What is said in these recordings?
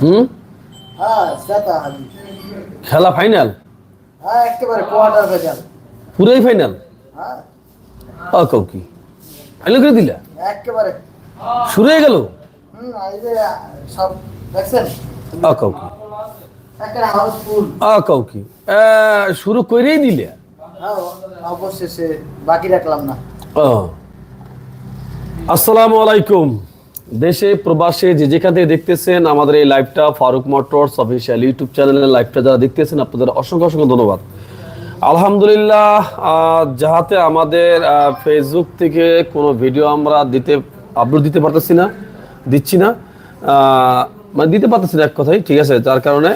হুম? হ্যাঁ সেটা খেলা ফাইনাল হ্যাঁ একেবারে কোয়ার্টার ফাইনাল পুরোই ফাইনাল হ্যাঁ। কাউ কি? ফাইনাল করে দিলা? একেবারে। শুরু হয়ে গেল? কি? ও কাউ কি? শুরু করেই দিলে? হ্যাঁ অবশেষে বাকি রাখলাম না। আসসালামু আলাইকুম। দেশে প্রবাসে যে যেখান থেকে দেখতেছেন আমাদের এই লাইভটা ফারুক মোটরস অফিসিয়াল ইউটিউব চ্যানেলের লাইভটা যারা দেখতেছেন, আপনাদের অসংখ্য অসংখ্য ধন্যবাদ। আলহামদুলিল্লাহ যাহাতে আমাদের ফেসবুক থেকে কোনো ভিডিও আমরা দিতে আপলোড দিতে পারতেছি না, দিচ্ছি না। মানে দিতে পারতেছি না এক কথাই ঠিক আছে? যার কারণে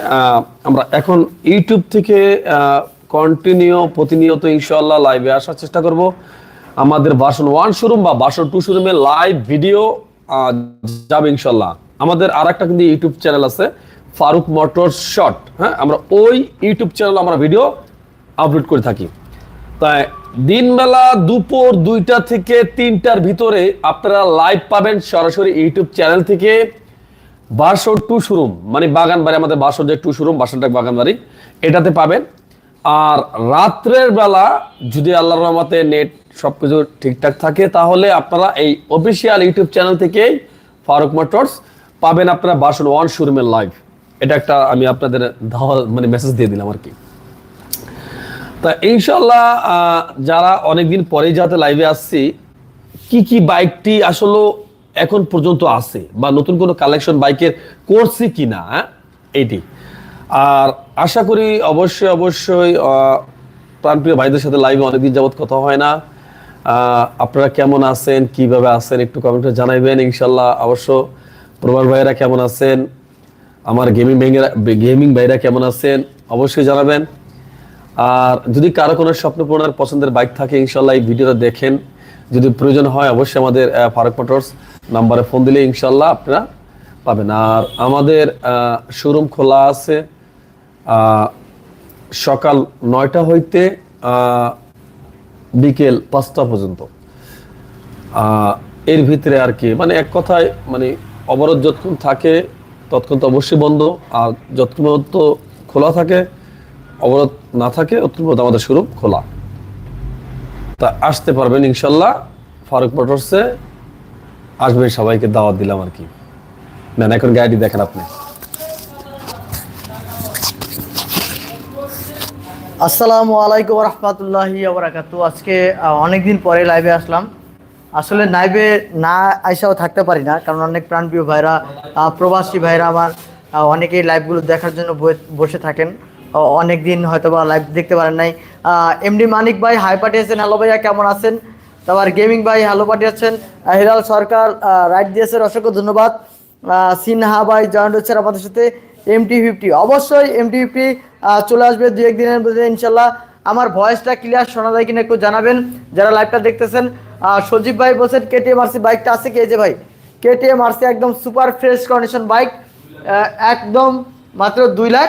আমরা এখন ইউটিউব থেকে কন্টিনিউ প্রতিনিয়ত ইনশাল্লাহ লাইভে আসার চেষ্টা করব। আমাদের বাসন ওয়ান শোরুম বা বাসন টু শোরুমে লাইভ ভিডিও যাবে ইনশাল্লাহ আমাদের আর একটা কিন্তু ইউটিউব চ্যানেল আছে, ফারুক মোটর শর্ট হ্যাঁ আমরা ওই ইউটিউব চ্যানেল আমরা ভিডিও আপলোড করে থাকি। তাই দিনবেলা দুপুর দুইটা থেকে তিনটার ভিতরে আপনারা লাইভ পাবেন সরাসরি ইউটিউব চ্যানেল থেকে বাসর টু শোরুম। মানে বাগান বাড়ি আমাদের বাসর যে টু শোরুম বাসনটাক বাগান বাড়ি এটাতে পাবেন। আর রাত্রের বেলা যদি আল্লাহর রহমতে নেট সবকিছু ঠিকঠাক থাকে, তাহলে আপনারা এই অফিসিয়াল ইউটিউব চ্যানেল থেকে ফারুক মোটরস পাবেন আপনারা বাসন ওয়ান শোরুমের লাইভ এটা একটা আমি আপনাদের মানে মেসেজ দিয়ে দিলাম আর কি। তা ইনশাল্লাহ যারা অনেকদিন পরেই যাতে লাইভে আসছি, কি কি বাইকটি আসলে এখন পর্যন্ত আছে বা নতুন কোনো কালেকশন বাইকের করছি কিনা হ্যাঁ? এইটি। আর আশা করি অবশ্যই অবশ্যই প্রাণপ্রিয় ভাইদের সাথে লাইভে অনেকদিন যাবত কথা হয় না। আপনারা কেমন আছেন? কীভাবে আছেন? একটু কমেন্টে জানাইবেন ইনশাল্লাহ অবশ্য প্রবাস ভাইয়েরা কেমন আছেন? আমার গেমিং ভাইয়েরা গেমিং ভাইরা কেমন আছেন? অবশ্যই জানাবেন। আর যদি কারও কোনো স্বপ্ন পূরণের পছন্দের বাইক থাকে ইনশাল্লাহ এই ভিডিওটা দেখেন। যদি প্রয়োজন হয়, অবশ্যই আমাদের ফারুক মোটরস নাম্বারে ফোন দিলে ইনশাল্লাহ আপনারা পাবেন। আর আমাদের শোরুম খোলা আছে সকাল নয়টা হইতে বিকেল পাঁচটা পর্যন্ত। এর ভিতরে আর কি মানে এক কথায় মানে অবরোধ যতক্ষণ থাকে, ততক্ষণ তো অবশ্যই বন্ধ। আর যতক্ষণ পর্যন্ত খোলা থাকে, অবরোধ না থাকে, ততক্ষণ আমাদের শুরু খোলা। তা আসতে পারবেন ইনশাল্লাহ, ফারুক মোটরসে। আসবেন সবাইকে দাওয়াত দিলাম আর কি। নেন, এখন গাড়ি দেখেন আপনি। আসসালামু আলাইকুম রহমতুল্লাহি আবরাকাতু আজকে অনেকদিন পরে লাইভে আসলাম। আসলে লাইভে না আইসাও থাকতে পারি না, কারণ অনেক প্রাণপ্রিয় ভাইরা প্রবাসী ভাইরা আমার অনেকেই লাইভগুলো দেখার জন্য বসে থাকেন। অনেক দিন হয়তো বা লাইভ দেখতে পারেন নাই। এমডি মানিক ভাই হাই পাঠিয়েছেন। হ্যালো ভাইয়া, কেমন আছেন? তারপর গেমিং ভাই হ্যালো পাঠিয়েছেন। হিলাল সরকার রাইট দিয়েছেন, অসংখ্য ধন্যবাদ। সিনহা ভাই জয়েন্ট হচ্ছেন আমাদের সাথে। এমটি ফিফটি অবশ্যই এমটি ফিফটি চলে আসবে দু একদিনের মধ্যে, ইনশাল্লাহ। আমার ভয়েসটা ক্লিয়ার শোনা যায় কিনা একটু জানাবেন, যারা লাইভটা দেখতেছেন। সজীব ভাই বলছেন কেটিএম আরসি বাইকটা আছে কি? যে ভাই কেটিএম আরসি একদম সুপার ফ্রেশ কন্ডিশন বাইক একদম মাত্র দুই লাখ,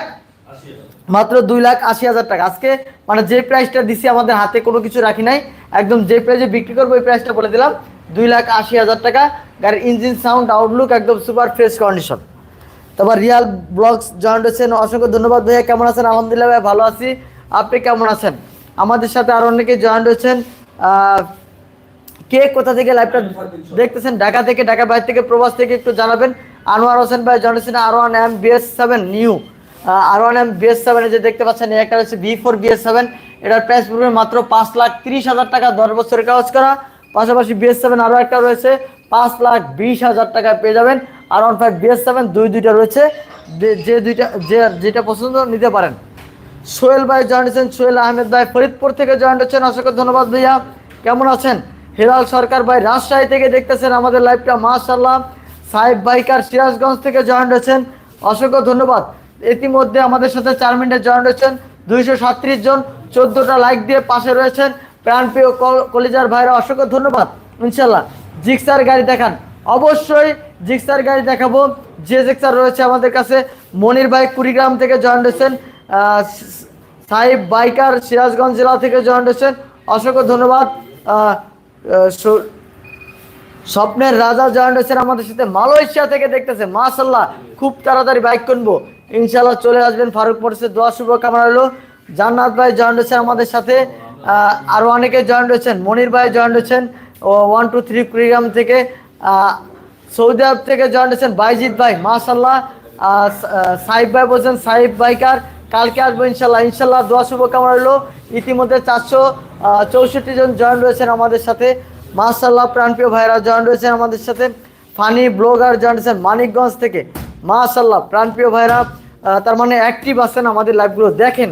মাত্র দুই লাখ আশি হাজার টাকা। আজকে মানে যে প্রাইসটা দিছি আমাদের হাতে কোনো কিছু রাখি নাই, একদম যে প্রাইসে বিক্রি করব ওই প্রাইসটা বলে দিলাম, দুই লাখ আশি হাজার টাকা। গাড়ির ইঞ্জিন সাউন্ড আউটলুক একদম সুপার ফ্রেশ কন্ডিশন তারপর রিয়াল ব্লগস জয়েন্ট হয়েছেন অসংখ্য ধন্যবাদ ভাইয়া। কেমন আছেন? আলহামদুলিল্লাহ ভাই ভালো আছি। আপনি কেমন আছেন? আমাদের সাথে আরও অনেকে জয়েন্ট হয়েছেন কে কোথা থেকে লাইভটা দেখতেছেন? ঢাকা থেকে ঢাকা বাইরে থেকে, প্রবাস থেকে একটু জানাবেন। আনোয়ার হোসেন ভাই জয়েন্ট হয়েছেন R one M BS seven new R one M BS seven যে দেখতে পাচ্ছেন একটা হচ্ছে বি ফোর বিএস সেভেন এটার প্রাইস পড়বে মাত্র পাঁচ লাখ তিরিশ হাজার টাকা, দশ বছরের কাজ করা। পাশাপাশি বিএস সেভেন আরও একটা রয়েছে, পাঁচ লাখ বিশ হাজার টাকা পেয়ে যাবেন। R one five BS seven দুই দুইটা রয়েছে। যে- দুইটা, যে যেটা পছন্দ নিতে পারেন। সোহেল ভাই জয়েন্ট হচ্ছেন সোহেল আহমেদ ভাই ফরিদপুর থেকে জয়েন্ট হচ্ছেন। অসংখ্য ধন্যবাদ ভাইয়া। কেমন আছেন? হিলাল সরকার ভাই রাজশাহী থেকে দেখতেছেন আমাদের লাইভটা মাশাল্লাহ সাহেব বাইকার সিরাজগঞ্জ থেকে জয়েন্ট হচ্ছেন অসংখ্য ধন্যবাদ। ইতিমধ্যে আমাদের সাথে চার মিনিটে জয়েন্ট হচ্ছেন দুইশো সাতত্রিশ জন, চোদ্দোটা লাইক দিয়ে পাশে রয়েছেন। প্রাণপ্রিয় কল- কলিজার ভাইরা অসংখ্য ধন্যবাদ। ইনশাল্লাহ জিক্সার গাড়ি দেখান। অবশ্যই জিক্সার গাড়ি দেখাবো। যে জিক্সার রয়েছে আমাদের কাছে মনির ভাই কুড়িগ্রাম থেকে জয়েন্ট হচ্ছেন আহ, সাহেব বাইকার সিরাজগঞ্জ জেলা থেকে জয়েন হচ্ছেন অসংখ্য ধন্যবাদ। স্বপ্নের রাজা জয়েন্ট হয়েছেন আমাদের সাথে মালয়েশিয়া থেকে দেখতেছে। মাশাল্লাহ খুব তাড়াতাড়ি বাইক কিনবো। ইনশাল্লাহ চলে আসবেন ফারুক মোটরসের দোয়া শুভ কামনা হলো জান্নাত ভাই জয়েন্ট হয়েছেন আমাদের সাথে। আরও আরও অনেকে জয়েন্ট হয়েছেন মনির ভাই জয়েন্ট হয়েছেন ওয়ান টু থ্রি কুড়িগ্রাম থেকে। সৌদি আরব থেকে জয়েন্ট হয়েছেন বাইজিৎ ভাই। মাশাল্লাহ সাহিব ভাই বলছেন, সাহিব ভাইকার, কালকে আসব ইনশাল্লাহ ইনশাল্লাহ দোয়া শুভকামনা রইল। ইতিমধ্যে চারশো চৌষট্টি জন জয়েন রয়েছেন আমাদের সাথে। মাশাল্লাহ প্রাণপ্রিয় ভাইরা জয়েন রয়েছেন আমাদের সাথে। ফানি ব্লগার জয়েন রয়েছেন মানিকগঞ্জ থেকে। মাশাল্লাহ প্রাণপ্রিয় ভাইরা তার মানে অ্যাক্টিভ আছেন আমাদের লাইভগুলো দেখেন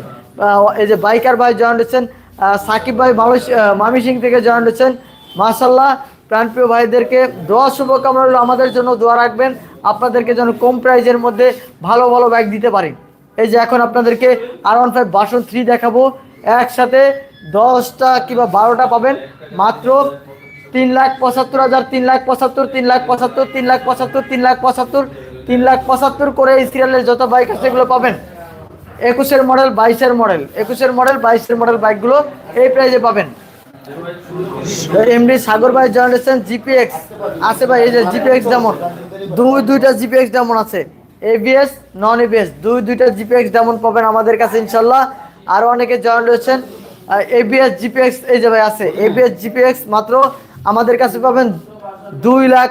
এই যে বাইকার ভাই জয়েন রয়েছেন সাকিব ভাই মামি সিং থেকে জয়েন রয়েছেন মাশাল্লাহ প্রাণপ্রিয় ভাইদেরকে দোয়া, শুভকামনা রইল আমাদের জন্য, দোয়া রাখবেন। আপনাদেরকে যেন কম প্রাইজের মধ্যে ভালো ভালো ব্যাগ দিতে পারি। এই যে এখন আপনাদেরকে R one five version three দেখাবো। একসাথে দশটা কিংবা বারোটা পাবেন। মাত্র তিন লাখ পঁচাত্তর হাজার, তিন লাখ পঁচাত্তর, তিন লাখ পঁচাত্তর, তিন লাখ পঁচাত্তর, তিন লাখ পঁচাত্তর, তিন লাখ পঁচাত্তর করে এই সিরিয়ালের যত বাইক আছে সেগুলো পাবেন। একুশের মডেল বাইশের মডেল একুশের মডেল বাইশের মডেল বাইকগুলো এই প্রাইজে পাবেন। এমডি সাগর ভাই জয়েন্টেশন জিপিএক্স আছে ভাই, এই যে জিপিএক্স যেমন। দুই দুইটা জিপিএক্স যেমন আছে। এবিএস নন এবিএস দুই দুইটা জিপিএক্স যেমন পাবেন আমাদের কাছে, ইনশাল্লাহ। আরও অনেকে জয়েন রয়েছেন। এবিএস জিপিএক্স এই যে ভাই আছে এবিএস জিপিএক্স মাত্র আমাদের কাছে পাবেন দুই লাখ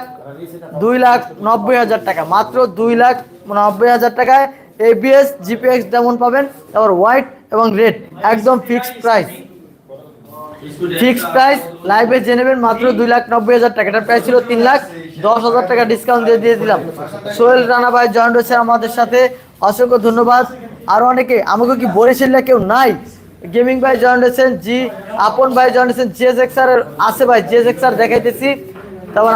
দুই লাখ নব্বই হাজার টাকা। মাত্র দুই লাখ নব্বই হাজার টাকায় এবিএস জিপিএক্স যেমন পাবেন, তারপর হোয়াইট এবং রেড একদম ফিক্সড প্রাইস ফিক্স প্রাইস লাইভে জেনে নেবেন, মাত্র দুই লাখ নব্বই হাজার টাকা। এটার প্রাইস ছিল তিন লাখ দশ হাজার টাকা ডিসকাউন্ট দিয়ে দিয়ে দিলাম সোহেল রানা ভাই জয়েন রয়েছে আমাদের সাথে। অসংখ্য ধন্যবাদ। আরও অনেকে, আমাকে কি বরিশালে কেউ নাই? গেমিং ভাই জয়েন রয়েছেন, জি, আপন ভাই জয়েন রয়েছেন জেজ এক্সার আছে ভাই জেজ এক্সার দেখাইতেছি। তারপর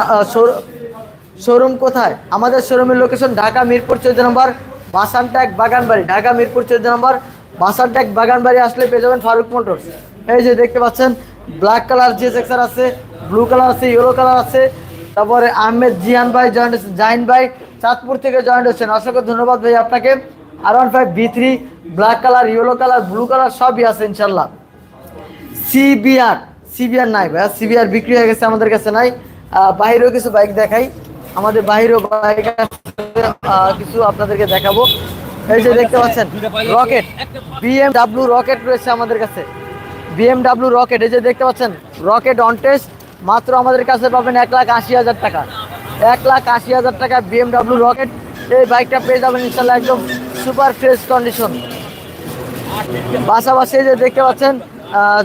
শোরুম কোথায়? আমাদের শোরুমের লোকেশন ঢাকা মিরপুর চৌদ্দ নম্বর বাসানট্যাক বাগানবাড়ি, ঢাকা মিরপুর চৌদ্দ নম্বর বাসানট্যাক বাগানবাড়ি আসলে পেয়ে যাবেন ফারুক মোটরস। এই যে দেখতে পাচ্ছেন ব্ল্যাক কালার যে সেক্সার আছে ব্লু কালার আছে ইয়েলো কালার আছে। তারপরে আহমেদ জিয়ান ভাই জয়েন্ট হয়েছেন জাহিন ভাই চাঁদপুর থেকে জয়েন্ট হচ্ছেন অসংখ্য ধন্যবাদ ভাই আপনাকে। R one five B three black colour yellow colour blue colour সবই আছে ইনশাল্লাহ সিবিআর সিবিআর নাই ভাই সিবিআর বিক্রি হয়ে গেছে আমাদের কাছে নাই। আহ, বাইরেও কিছু বাইক দেখাই। আমাদের বাইরেও বাইক কিছু আপনাদেরকে দেখাবো। এই যে দেখতে পাচ্ছেন রকেট বিএমডাব্লিউ রকেট রয়েছে আমাদের কাছে। বিএমডাব্লিউ রকেট এই যে দেখতে পাচ্ছেন রকেট অন টেস্ট মাত্র আমাদের কাছে পাবেন এক লাখ আশি হাজার টাকা। এক লাখ আশি হাজার টাকা বিএমডাব্লিউ রকেট এই বাইকটা পেয়ে যাবেন ইনশাল্লাহ একদম সুপার ফ্রেশ কন্ডিশন পাশাপাশি যে দেখতে পাচ্ছেন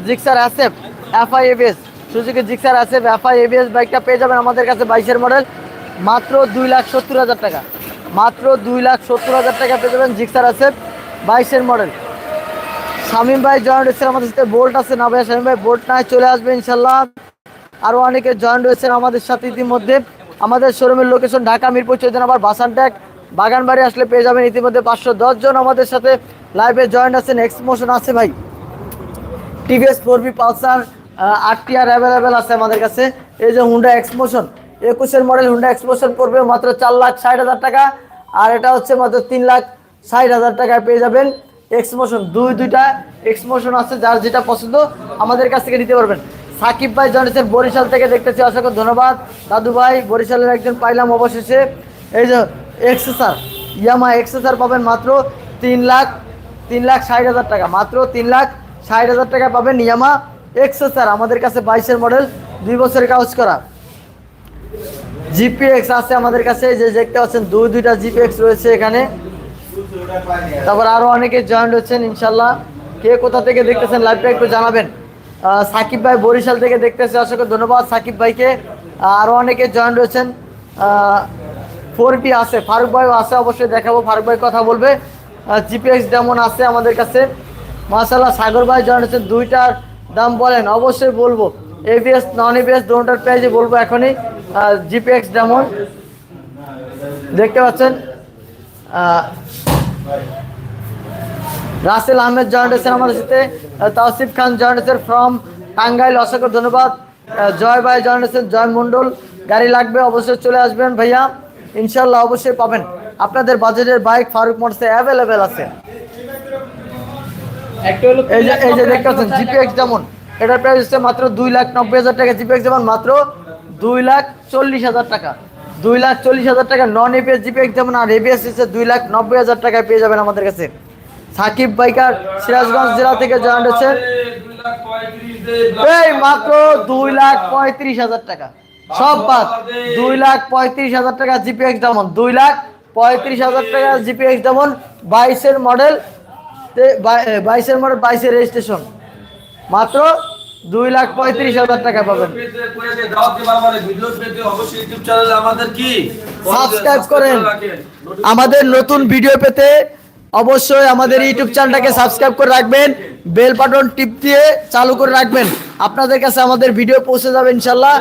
Gixxer SF FI ABS Suzuki Gixxer SF FI ABS বাইকটা পেয়ে যাবেন আমাদের কাছে বাইশের মডেল মাত্র দুই লাখ সত্তর হাজার টাকা। মাত্র দুই লাখ সত্তর হাজার টাকা পেয়ে যাবেন জিক্সার অ্যাসেপ বাইশের মডেল শামীম ভাই জয়েন্ট হয়েছেন আমাদের সাথে। বোল্ট আছে না ভাই? শামীম ভাই, বোল্ট নাই, চলে আসবে ইনশাল্লাহ আরও অনেকে জয়েন্ট রয়েছেন আমাদের সাথে ইতিমধ্যে। আমাদের শোরুমের লোকেশন ঢাকা, মিরপুর চৌদ্দ নম্বর বাসানট্যাক বাগানবাড়ি আসলে পেয়ে যাবেন ইতিমধ্যে পাঁচশো জন আমাদের সাথে লাইভে জয়েন্ট আছেন। এক্সমোশন আছে ভাই। টিভিএস ফোর বি পালসার আটটি আর অ্যাভেলেবেল আছে আমাদের কাছে। এই যে হুন্ডা এক্সমোশন একুশের মডেল হুন্ডা এক্সমোশন পড়বে মাত্র চার লাখ ষাট হাজার টাকা। আর এটা হচ্ছে মাত্র তিন লাখ ষাট হাজার টাকায় পেয়ে যাবেন। এক্সমোশন দুই, দুইটা এক্সমোশন আছে, যার যেটা পছন্দ আমাদের কাছ থেকে নিতে পারবেন। সাকিব ভাই জয়েন্টেছেন বরিশাল থেকে দেখতেছি, অসংখ্য ধন্যবাদ। দাদু ভাই, বরিশালের একজন পাইলাম অবশেষে। এই যে এক্সেসার ইয়ামা এক্সেসার পাবেন মাত্র তিন লাখ তিন লাখ ষাট হাজার টাকা। মাত্র তিন লাখ ষাট হাজার টাকা পাবেন ইয়ামা এক্সেসার আমাদের কাছে বাইশের মডেল, দুই বছরের কাগজ করা। জিপিএক্স আছে আমাদের কাছে যে দেখতে পাচ্ছেন, দুই, দুইটা জিপিএক্স রয়েছে এখানে। তারপর আরও অনেকে জয়েন্ট হচ্ছেন ইনশাল্লাহ। কে কোথা থেকে দেখতেছেন লাইভটা একটু জানাবেন। সাকিব ভাই বরিশাল থেকে দেখতেছে অসংখ্য ধন্যবাদ সাকিব ভাইকে। আহ, আরও অনেকে জয়েন্ট হয়েছেন ফোর পি আছে ফারুক ভাইও আছে অবশ্যই দেখাবো ফারুক ভাই কথা বলবে। জিপিএক্স যেমন আছে আমাদের কাছে। মাসাল্লাহ সাগর ভাই জয়েন্ট হয়েছেন দুইটার দাম বলেন অবশ্যই বলব। এবিএস নন এবিএস দুটার প্রাইজে বলব এখনই। জিপিএক্স যেমন দেখতে পাচ্ছেন। রাসেল আহমেদ জয়েন্ট হয়েছেন আমাদের সাথে তাওসিফ খান জয়েন্ট হয়েছেন ফ্রম টাঙ্গাইল। অসংখ্য ধন্যবাদ। জয় ভাই জয়েন্ট হয়েছেন জয় মণ্ডল। গাড়ি লাগবে অবশ্যই চলে আসবেন ভাইয়া। ইনশাল্লাহ অবশ্যই পাবেন। আপনাদের বাজেটের বাইক ফারুক মোটরসে অ্যাভেলেবেল আছে। এই যে এই যে দেখতে পাচ্ছেন জিপিএক্স যেমন। এটার প্রাইস হচ্ছে মাত্র দুই লাখ নব্বই হাজার টাকা। জিপিএক্স যেমন মাত্র দুই লাখ চল্লিশ হাজার টাকা। দুই লাখ চল্লিশ হাজার টাকা নন এপিএস জিপিএস যেমন আর এপিএস হচ্ছে দুই লাখ নব্বই হাজার টাকায় পেয়ে যাবেন আমাদের কাছে। সাকিব বাইকার সিরাজগঞ্জ জেলা থেকে জয়েন্ট হচ্ছে। এই মাত্র দুই লাখ পঁয়ত্রিশ হাজার টাকা। সব বাদ, দুই লাখ পঁয়ত্রিশ হাজার টাকা জিপিএক্স ডায়মন্ড দুই লাখ পঁয়ত্রিশ হাজার টাকা জিপিএক্স ডায়মন্ড বাইশের মডেল বাইশের মডেল বাইশের রেজিস্ট্রেশন মাত্র দুই লাখ পঁয়ত্রিশ হাজার টাকা পাবেন। সাবস্ক্রাইব করেন। আমাদের নতুন ভিডিও পেতে অবশ্যই আমাদের ইউটিউব চ্যানেলটাকে সাবস্ক্রাইব করে রাখবেন বেল বাটন টিপ দিয়ে চালু করে রাখবেন। আপনাদের কাছে আমাদের ভিডিও পৌঁছে যাবে ইনশাল্লাহ।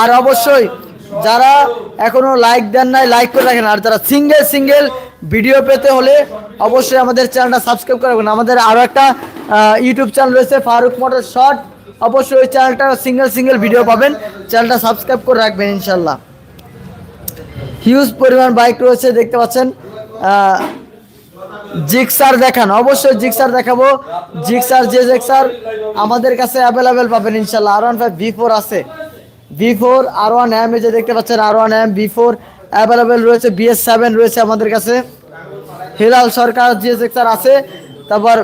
আর অবশ্যই যারা এখনও লাইক দেন নাই লাইক করে রাখেন। আর যারা সিঙ্গেল সিঙ্গেল ভিডিও পেতে হলে অবশ্যই আমাদের চ্যানেলটা সাবস্ক্রাইব করে রাখবেন। আমাদের আরও একটা ইউটিউব চ্যানেল রয়েছে ফারুক মোটর শর্ট অবশ্যই ওই চ্যানেলটা সিঙ্গেল সিঙ্গেল ভিডিও পাবেন। চ্যানেলটা সাবস্ক্রাইব করে রাখবেন ইনশাল্লাহ। হিউজ পরিমাণ বাইক রয়েছে, দেখতে পাচ্ছেন। জিক্সার দেখান। অবশ্যই জিক্সার দেখাবো। জিক্সার যে জিক্সার আমাদের কাছে অ্যাভেলেবেল পাবেন ইনশাল্লাহ। R one five B four আছে। B four R one M যে দেখতে পাচ্ছেন R one M B four available রয়েছে। বিএস সেভেন রয়েছে আমাদের কাছে। হিলাল সরকার যে জিক্সার আছে। তারপর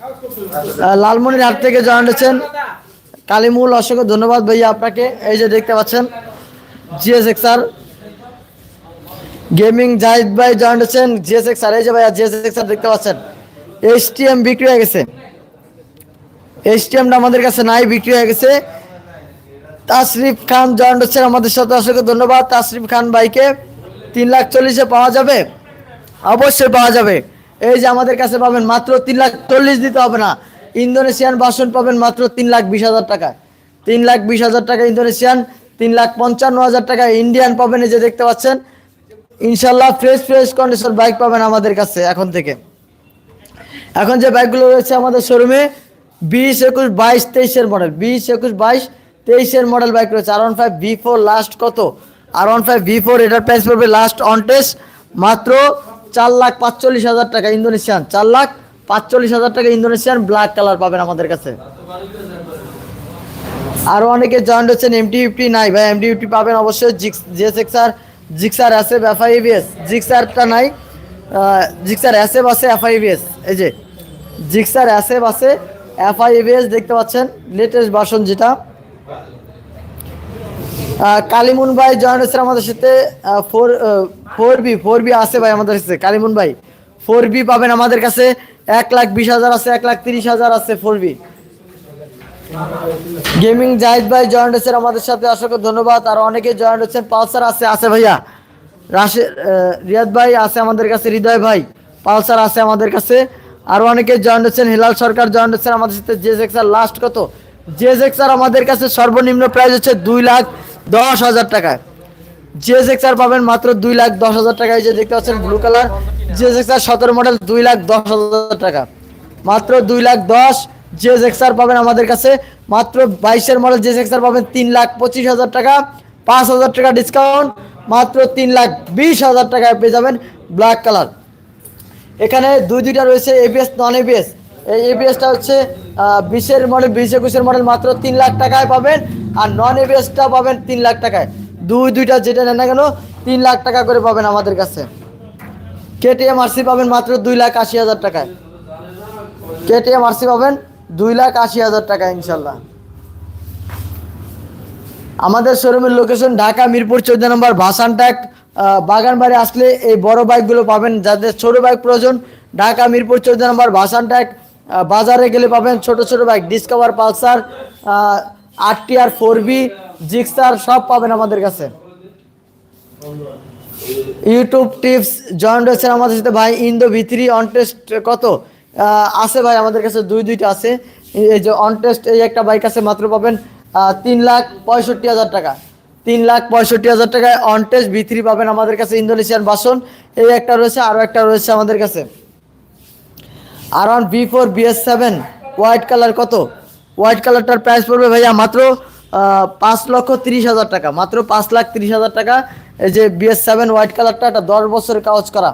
আহ, লালমনিরহাট থেকে জয়েন হয়েছেন কালিমুল অসংখ্য ধন্যবাদ ভাইয়া আপনাকে। এই যে দেখতে পাচ্ছেন জিএস এক্সার গেমিং জাহিদ ভাই জয়েন্ট হচ্ছেন জিএসএক্স আর এই যে ভাইয়া জিএসএক্স আর দেখতে পাচ্ছেন এইচটিএম বিক্রি হয়ে গেছে। এইচটিএমটা আমাদের কাছে নাই বিক্রি হয়ে গেছে। তাসরিফ খান জয়েন্ট হচ্ছেন আমাদের সাথে অসংখ্য ধন্যবাদ। তাসরিফ খান ভাইকে তিন লাখ চল্লিশে পাওয়া যাবে অবশ্যই পাওয়া যাবে। এই যে আমাদের কাছে পাবেন মাত্র তিন লাখ চল্লিশ দিতে হবে না। ইন্দোনেশিয়ান বাসন পাবেন মাত্র তিন লাখ বিশ হাজার টাকা। তিন লাখ বিশ হাজার টাকা ইন্দোনেশিয়ান, তিন লাখ পঞ্চান্ন হাজার টাকা ইন্ডিয়ান পাবেন এই যে দেখতে পাচ্ছেন। ইনশাল্লাহ ফ্রেশ ফ্রেশ কন্ডিশন বাইক পাবেন আমাদের কাছে এখন থেকে। এখন যে বাইকগুলো রয়েছে আমাদের শোরুমে বিশ একুশ বাইশ তেইশের মডেল বিশ একুশ বাইশ তেইশের মডেল বাইক রয়েছে। R one five V four last কত? R one five V four এটার প্রাইস পড়বে লাস্ট অন টেস্ট মাত্র চার লাখ পাঁচচল্লিশ হাজার টাকা ইন্দোনেশিয়ান, চার লাখ পাঁচচল্লিশ হাজার টাকা ইন্দোনেশিয়ান ব্ল্যাক কালার পাবেন আমাদের কাছে। আরও অনেকে জয়েন্ট হচ্ছেন এমটি ফিফটি নাই ভাই এমটি ফিফটি পাবেন অবশ্যই জিক্স জিএসএক্সআর জিক্সার আছে এফআইবিএস জিক্সারটা নাই জিক্সার অ্যাসেব আছে এফআইবিএস এই যে জিক্সার অ্যাসেব আছে এফআইবিএস দেখতে পাচ্ছেন লেটেস্ট ভার্সন যেটা। কালিমুন ভাই জয়েন্ট হচ্ছে আমাদের সাথে four four B four B আছে ভাই আমাদের কাছে কালিমুন ভাই। ফোর বি পাবেন আমাদের কাছে, এক লাখ বিশ হাজার আছে, এক লাখ তিরিশ হাজার আছে ফোর বি গেমিং জাহিদ ভাই জয়েন্ট হচ্ছেন আমাদের সাথে অসংখ্য ধন্যবাদ। আর অনেকে জয়েন্ট হচ্ছেন পালসার আছে আছে ভাইয়া। রাশে রিয়াদ ভাই আছে আমাদের কাছে, হৃদয় ভাই, পালসার আছে আমাদের কাছে। আর অনেকে জয়েন্ট হচ্ছেন হিলাল সরকার জয়েন্ট হচ্ছেন আমাদের সাথে জেজেক্সার লাস্ট কত? জেজেক্সার আমাদের কাছে সর্বনিম্ন প্রাইস হচ্ছে দুই লাখ দশ হাজার টাকায় জিএসএক্সআর পাবেন মাত্র দুই লাখ দশ হাজার টাকায় যে দেখতে পাচ্ছেন ব্লু কালার জিএসএক্সআর সতেরো মডেল দুই লাখ দশ হাজার টাকা। মাত্র দুই লাখ দশ জিএসএক্সআর পাবেন আমাদের কাছে মাত্র বাইশের মডেল জিএসএক্সআর পাবেন তিন লাখ পঁচিশ হাজার টাকা। পাঁচ হাজার টাকা ডিসকাউন্ট মাত্র তিন লাখ বিশ হাজার টাকায় পেয়ে যাবেন ব্ল্যাক কালার এখানে দুই দুইটা রয়েছে এবিএস নন এবিএস এই এবিএসটা হচ্ছে বিশের মডেল বিশ একুশের মডেল মাত্র তিন লাখ টাকায় পাবেন আর নন এবিএসটা পাবেন তিন লাখ টাকায়। দুই, দুইটা যেটা নেন না কেন, তিন লাখ টাকা করে পাবেন আমাদের কাছে। কেটিএম আরসি পাবেন মাত্র দুই লাখ আশি হাজার টাকায়। কেটিএম আরসি পাবেন দুই লাখ আশি হাজার টাকা ইনশাল্লাহ। আমাদের শোরুমের লোকেশন ঢাকা মিরপুর চোদ্দ নম্বর ভাসান ভাসানটাক বাগানবাড়ি আসলে এই বড় বাইকগুলো পাবেন। যাদের ছোট বাইক প্রয়োজন, ঢাকা মিরপুর চোদ্দ নম্বর ভাসান ভাসানটাক বাজারে গেলে পাবেন ছোট ছোট বাইক ডিসকভার পালসার আটটি আর ফোর বি জিক্সার সব পাবেন আমাদের কাছে। ইউটিউব টিপস জয়েন্ট হয়েছে আমাদের সাথে ভাই ইন্দো ভিত্রি অন টেস্ট কত? আছে ভাই আমাদের কাছে দুই দুইটা আছে। এই যে অন টেস্ট এই একটা বাইক আছে, মাত্র পাবেন তিন লাখ পঁয়ষট্টি হাজার টাকা। তিন লাখ পঁয়ষট্টি হাজার টাকায় অন টেস্ট ভিতরি পাবেন আমাদের কাছে ইন্দোনেশিয়ান বাসন এই একটা রয়েছে, আরও একটা রয়েছে আমাদের কাছে। R one B four BS seven, white colour কত? হোয়াইট কালারটার প্রাইস পড়বে ভাইয়া মাত্র পাঁচ লক্ষ তিরিশ হাজার টাকা। মাত্র পাঁচ লাখ তিরিশ হাজার টাকা। এই যে বিএস সেভেন, হোয়াইট কালারটা, এটা দশ বছরের কাগজ করা।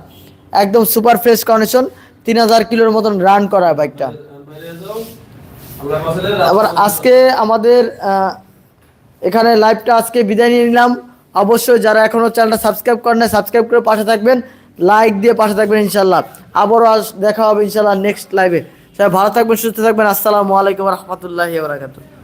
একদম সুপার ফ্রেশ কন্ডিশন তিন হাজার কিলোর মতন রান করা বাইকটা আবার আজকে আমাদের এখানে লাইভটা আজকে বিদায় নিয়ে নিলাম। অবশ্যই যারা এখনও চ্যানেলটা সাবস্ক্রাইব করেন সাবস্ক্রাইব করে পাশে থাকবেন। লাইক দিয়ে পাশে থাকবেন ইনশাল্লাহ আবারও আজ দেখা হবে ইনশাল্লাহ নেক্সট লাইভে সবাই ভালো থাকবেন, সুস্থ থাকবেন। আসসালামু আলাইকুম রহমতুল্লাহ বারাকাতুহ।